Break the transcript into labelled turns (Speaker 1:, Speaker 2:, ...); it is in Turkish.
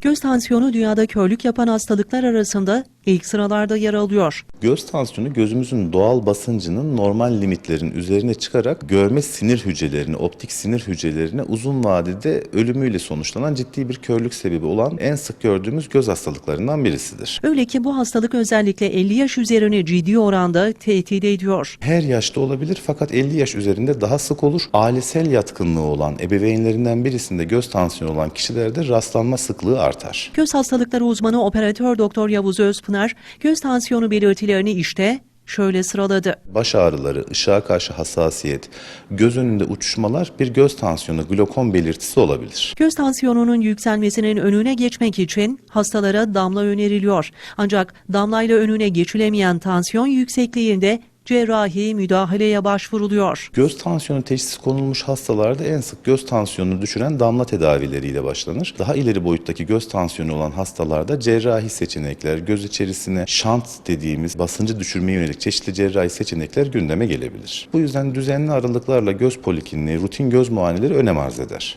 Speaker 1: Göz tansiyonu dünyada körlük yapan hastalıklar arasında ilk sıralarda yer alıyor.
Speaker 2: Göz tansiyonu gözümüzün doğal basıncının normal limitlerin üzerine çıkarak görme sinir hücrelerini, optik sinir hücrelerine uzun vadede ölümüyle sonuçlanan ciddi bir körlük sebebi olan en sık gördüğümüz göz hastalıklarından birisidir.
Speaker 1: Öyle ki bu hastalık özellikle 50 yaş üzerini ciddi oranda tehdit ediyor.
Speaker 2: Her yaşta olabilir fakat 50 yaş üzerinde daha sık olur. Ailesel yatkınlığı olan ebeveynlerinden birisinde göz tansiyonu olan kişilerde rastlanma sıklığı artar.
Speaker 1: Göz hastalıkları uzmanı operatör doktor Yavuz Özpınar göz tansiyonu belirtilerini işte şöyle sıraladı.
Speaker 2: Baş ağrıları, ışığa karşı hassasiyet, göz önünde uçuşmalar bir göz tansiyonu, glokom belirtisi olabilir.
Speaker 1: Göz tansiyonunun yükselmesinin önüne geçmek için hastalara damla öneriliyor. Ancak damlayla önüne geçilemeyen tansiyon yüksekliğinde cerrahi müdahaleye başvuruluyor.
Speaker 2: Göz tansiyonu teşhisi konulmuş hastalarda en sık göz tansiyonunu düşüren damla tedavileriyle başlanır. Daha ileri boyuttaki göz tansiyonu olan hastalarda cerrahi seçenekler, göz içerisine şant dediğimiz basıncı düşürmeye yönelik çeşitli cerrahi seçenekler gündeme gelebilir. Bu yüzden düzenli aralıklarla göz polikliniği, rutin göz muayeneleri önem arz eder.